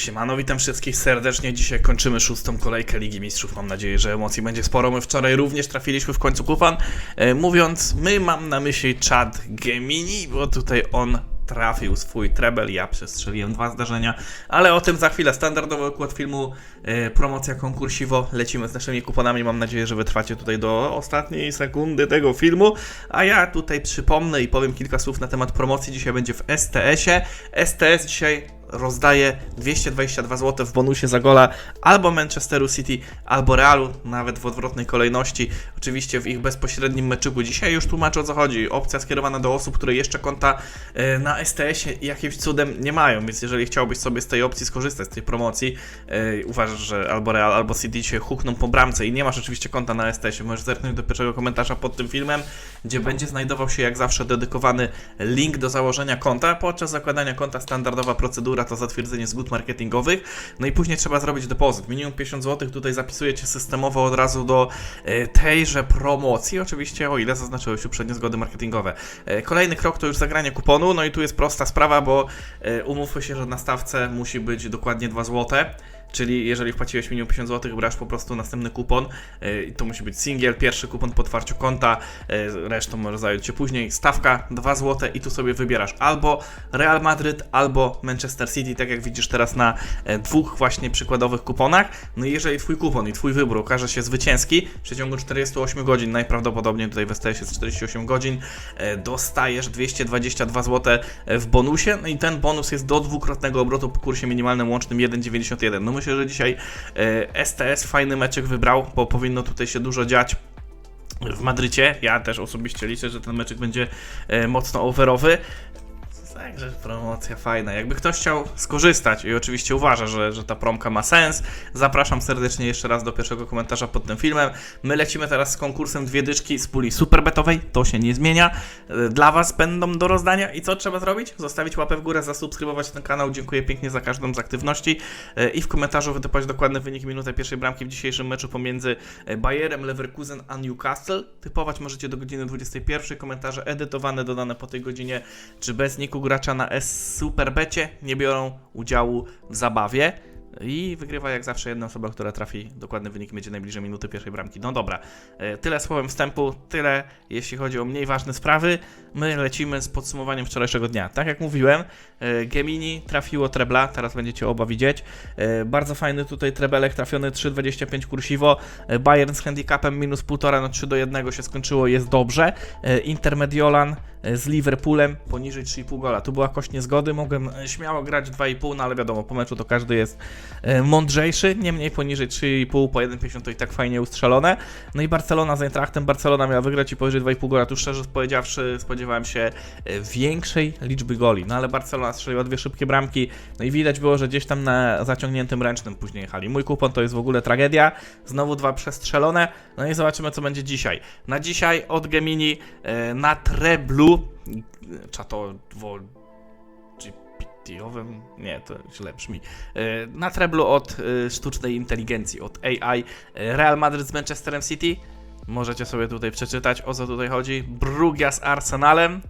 Siemano, witam wszystkich serdecznie. Dzisiaj kończymy szóstą kolejkę Ligi Mistrzów. Mam nadzieję, że emocji będzie sporo. My wczoraj również trafiliśmy w końcu kupon. E, mówiąc, my mam na myśli Chad Gemini, bo tutaj on trafił swój treble, ja przestrzeliłem dwa zdarzenia, ale o tym za chwilę. Standardowy układ filmu, e, promocja konkursiwo, lecimy z naszymi kuponami. Mam nadzieję, że wytrwacie tutaj do ostatniej sekundy tego filmu, a ja tutaj przypomnę i powiem kilka słów na temat promocji. Dzisiaj będzie w STS-ie. STS dzisiaj rozdaje 222 zł w bonusie za gola albo Manchesteru City, albo Realu, nawet w odwrotnej kolejności. Oczywiście w ich bezpośrednim meczyku. Dzisiaj już tłumaczę o co chodzi. Opcja skierowana do osób, które jeszcze konta e, na STS-ie jakimś cudem nie mają, więc jeżeli chciałbyś sobie z tej opcji skorzystać, z tej promocji, e, uważasz, że albo Real, albo City się hukną po bramce i nie masz oczywiście konta na STS-ie, możesz zerknąć do pierwszego komentarza pod tym filmem, gdzie będzie znajdował się jak zawsze dedykowany link do założenia konta. Podczas zakładania konta standardowa procedura to zatwierdzenie zgód marketingowych, no i później trzeba zrobić depozyt. Minimum 50 zł tutaj zapisujecie systemowo od razu do e, tejże promocji, oczywiście o ile zaznaczyły się uprzednie zgody marketingowe. E, Kolejny krok to już zagranie kuponu, no i tu jest prosta sprawa, bo e, umówmy się, że na stawce musi być dokładnie 2 zł. Czyli jeżeli wpłaciłeś minimum 50 zł, grasz po prostu następny kupon. e, to musi być singiel, pierwszy kupon po otwarciu konta, e, resztą może zająć się później. Stawka 2 zł i tu sobie wybierasz albo Real Madryt, albo Manchester City, tak jak widzisz teraz na e, dwóch właśnie przykładowych kuponach. No i jeżeli twój kupon i twój wybór okaże się zwycięski, w przeciągu 48 godzin, najprawdopodobniej tutaj w STS jest 48 godzin, dostajesz 222 zł w bonusie. No i ten bonus jest do dwukrotnego obrotu po kursie minimalnym łącznym 1,91. No myślę, że dzisiaj e, STS fajny meczek wybrał, bo powinno tutaj się dużo dziać w Madrycie. Ja też osobiście liczę, że ten meczek będzie e, mocno overowy. Także promocja fajna. Jakby ktoś chciał skorzystać i oczywiście uważa, że, że ta promka ma sens, zapraszam serdecznie jeszcze raz do pierwszego komentarza pod tym filmem. My lecimy teraz z konkursem dwie dyczki z puli superbetowej, to się nie zmienia. E, Dla Was będą do rozdania i co trzeba zrobić? Zostawić łapę w górę, zasubskrybować ten kanał. Dziękuję pięknie za każdą z aktywności E, i w komentarzu wytypować dokładny wynik minuty pierwszej bramki w dzisiejszym meczu pomiędzy e, Bayerem, Leverkusen a Newcastle. Typować możecie do godziny 21. Komentarze edytowane, dodane po tej godzinie, czy bez niku gracza na S Superbecie nie biorą udziału w zabawie. I wygrywa jak zawsze jedna osoba, która trafi dokładny wynik, będzie najbliżej minuty pierwszej bramki. No dobra, e, tyle słowem wstępu, tyle jeśli chodzi o mniej ważne sprawy. My lecimy z podsumowaniem wczorajszego dnia. Tak jak mówiłem, e, Gemini trafiło trebla, teraz będziecie oba widzieć. E, Bardzo fajny tutaj trebelek trafiony 3,25 kursiwo. Bayern z handicapem minus 1,5 na 3 do 1 się skończyło, jest dobrze. Inter Mediolan e, z Liverpoolem poniżej 3,5 gola. Tu była kość niezgody, mogłem śmiało grać 2,5, no ale wiadomo, po meczu to każdy jest mądrzejszy, niemniej poniżej 3,5 po 1,50 to i tak fajnie ustrzelone. No i Barcelona z Eintrachtem, Barcelona miała wygrać i powyżej 2,5 gola. Tu szczerze powiedziawszy spodziewałem się e, większej liczby goli, no ale Barcelona strzeliła dwie szybkie bramki, no i widać było, że gdzieś tam na zaciągniętym ręcznym później jechali. Mój kupon to jest w ogóle tragedia, znowu dwa przestrzelone, no i zobaczymy co będzie dzisiaj. Na dzisiaj od Gemini e, na treblu, czatowo GPT-owym, nie, to źle brzmi, E, na treblu od e, sztucznej inteligencji, od AI, e, Real Madrid z Manchesterem City, możecie sobie tutaj przeczytać o co tutaj chodzi, Brugia z Arsenalem,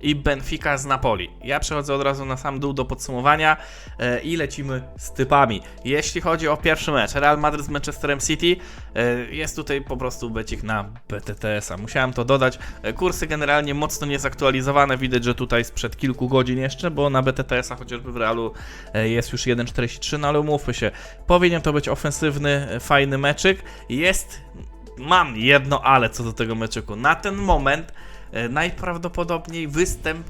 i Benfica z Napoli. Ja przechodzę od razu na sam dół do podsumowania e, i lecimy z typami. Jeśli chodzi o pierwszy mecz, Real Madrid z Manchesterem City, e, jest tutaj po prostu becik na BTTS-a. Musiałem to dodać. E, kursy generalnie mocno niezaktualizowane, widać, że tutaj sprzed kilku godzin jeszcze, bo na BTTS-a chociażby w Realu jest już 1,43, no ale umówmy się, powinien to być ofensywny, fajny meczyk. Jest, mam jedno ale co do tego meczyku. Na ten moment najprawdopodobniej występ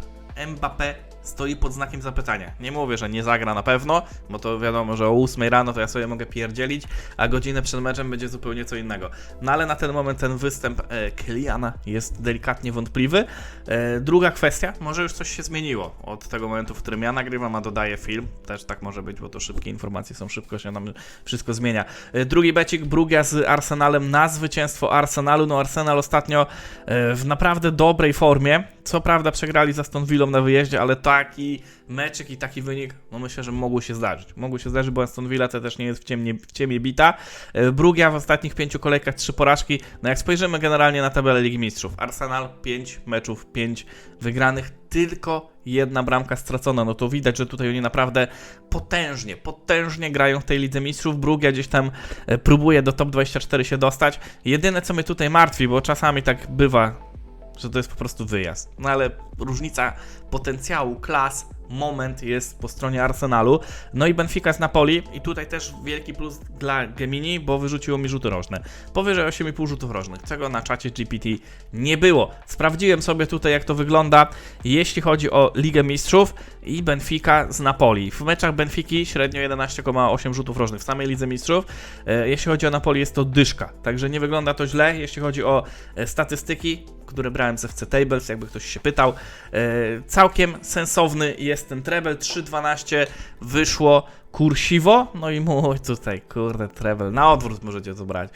Mbappé stoi pod znakiem zapytania. Nie mówię, że nie zagra na pewno, bo to wiadomo, że o 8 rano to ja sobie mogę pierdzielić, a godzinę przed meczem będzie zupełnie co innego. No ale na ten moment ten występ e, Kyliana jest delikatnie wątpliwy. E, druga kwestia, może już coś się zmieniło od tego momentu, w którym ja nagrywam, a dodaję film. Też tak może być, bo to szybkie informacje są, szybko się nam wszystko zmienia. E, drugi becik, Brugia z Arsenalem na zwycięstwo Arsenalu. No Arsenal ostatnio e, w naprawdę dobrej formie. Co prawda przegrali za Aston Villą na wyjeździe, ale taki meczek i taki wynik, no myślę, że mogło się zdarzyć. Mogło się zdarzyć, bo Aston Villa to też nie jest w ciemnie, w bita. E, Brugia w ostatnich pięciu kolejkach trzy porażki. No jak spojrzymy generalnie na tabelę Ligi Mistrzów, Arsenal 5 meczów, 5 wygranych, tylko jedna bramka stracona, no to widać, że tutaj oni naprawdę potężnie, potężnie grają w tej Lidze Mistrzów. Brugia gdzieś tam e, próbuje do top 24 się dostać. Jedyne co mnie tutaj martwi, bo czasami tak bywa, że to jest po prostu wyjazd. No ale różnica potencjału, klas, moment jest po stronie Arsenalu. No i Benfica z Napoli i tutaj też wielki plus dla Gemini, bo wyrzuciło mi rzuty rożne. Powyżej 8,5 rzutów rożnych, czego na czacie GPT nie było. Sprawdziłem sobie tutaj jak to wygląda, jeśli chodzi o Ligę Mistrzów i Benfica z Napoli. W meczach Benfiki średnio 11,8 rzutów rożnych w samej Lidze Mistrzów. E, Jeśli chodzi o Napoli jest to dyszka, także nie wygląda to źle, jeśli chodzi o e, statystyki, które brałem z FC Tables, jakby ktoś się pytał. E, Całkiem sensowny jest ten treble, 3.12 wyszło kursiwo, no i mój tutaj, kurde, treble, na odwrót możecie to brać.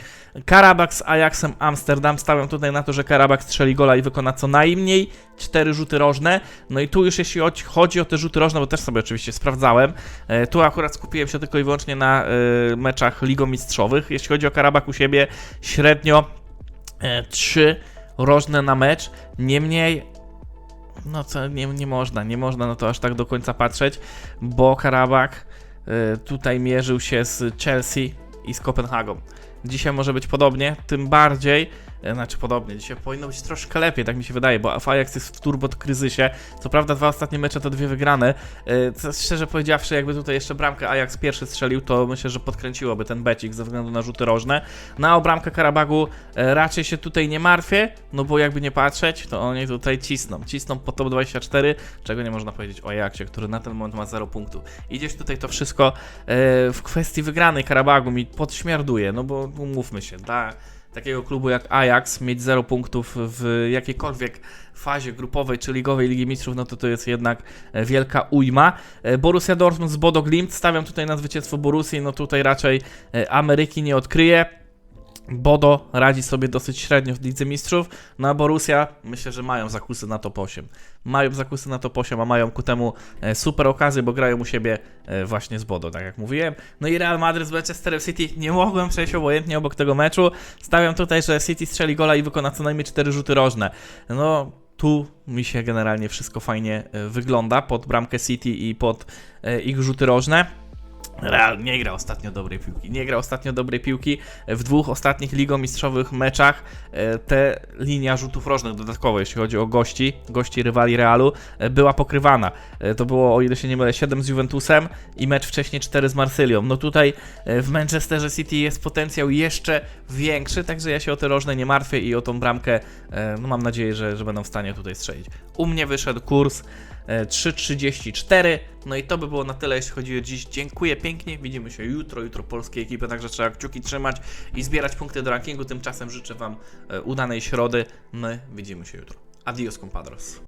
Karabak z Ajaxem Amsterdam, stawiam tutaj na to, że Karabak strzeli gola i wykona co najmniej 4 rzuty rożne, no i tu już jeśli chodzi- o te rzuty rożne, bo też sobie oczywiście sprawdzałem, e, tu akurat skupiłem się tylko i wyłącznie na e, meczach ligomistrzowych, jeśli chodzi o Karabak u siebie, średnio e, 3 rożne na mecz, niemniej no co, nie, nie można, nie można na to aż tak do końca patrzeć, bo Karabak y, tutaj mierzył się z Chelsea i z Kopenhagą. Dzisiaj może być podobnie, tym bardziej, znaczy podobnie, dzisiaj powinno być troszkę lepiej, tak mi się wydaje, bo Ajax jest w turbo kryzysie, co prawda dwa ostatnie mecze to dwie wygrane, y, co, szczerze powiedziawszy, jakby tutaj jeszcze bramkę Ajax pierwszy strzelił, to myślę, że podkręciłoby ten becik ze względu na rzuty rożne. Na o bramkę Karabagu e, raczej się tutaj nie martwię, no bo jakby nie patrzeć, to oni tutaj cisną. Cisną po top 24, czego nie można powiedzieć o Ajaxie, który na ten moment ma 0 punktów. I gdzieś tutaj to wszystko e, w kwestii wygranej Karabagu mi podśmierduje, no bo umówmy się, dla takiego klubu jak Ajax mieć 0 punktów w jakiejkolwiek fazie grupowej czy ligowej Ligi Mistrzów, no to to jest jednak e, wielka ujma. E, Borussia Dortmund z Bodo Glimt, stawiam tutaj na zwycięstwo Borussii, no tutaj raczej e, Ameryki nie odkryje. Bodo radzi sobie dosyć średnio w Lidze Mistrzów, no a Borussia myślę, że mają zakusy na top 8. Mają zakusy na top 8, a mają ku temu e, super okazję, bo grają u siebie e, właśnie z Bodo, tak jak mówiłem. No i Real Madrid z Manchester City nie mogłem przejść obojętnie obok tego meczu. Stawiam tutaj, że City strzeli gola i wykona co najmniej 4 rzuty rożne. No tu mi się generalnie wszystko fajnie e, wygląda pod bramkę City i pod ich rzuty rożne. Real nie gra ostatnio dobrej piłki. Nie gra ostatnio dobrej piłki. W dwóch ostatnich ligomistrzowych meczach e, te linia rzutów rożnych dodatkowo, jeśli chodzi o gości, gości rywali Realu, e, była pokrywana. E, To było, o ile się nie mylę, 7 z Juventusem i mecz wcześniej 4 z Marsylią. No tutaj w Manchesterze City jest potencjał jeszcze większy, także ja się o te rożne nie martwię i o tą bramkę no mam nadzieję, że, że będą w stanie tutaj strzelić. U mnie wyszedł kurs 3,34. No i to by było na tyle, jeśli chodzi o dziś. Dziękuję pięknie. Widzimy się jutro, jutro polskiej ekipy, także trzeba kciuki trzymać i zbierać punkty do rankingu. Tymczasem życzę Wam e, udanej środy. My widzimy się jutro. Adios, compadres.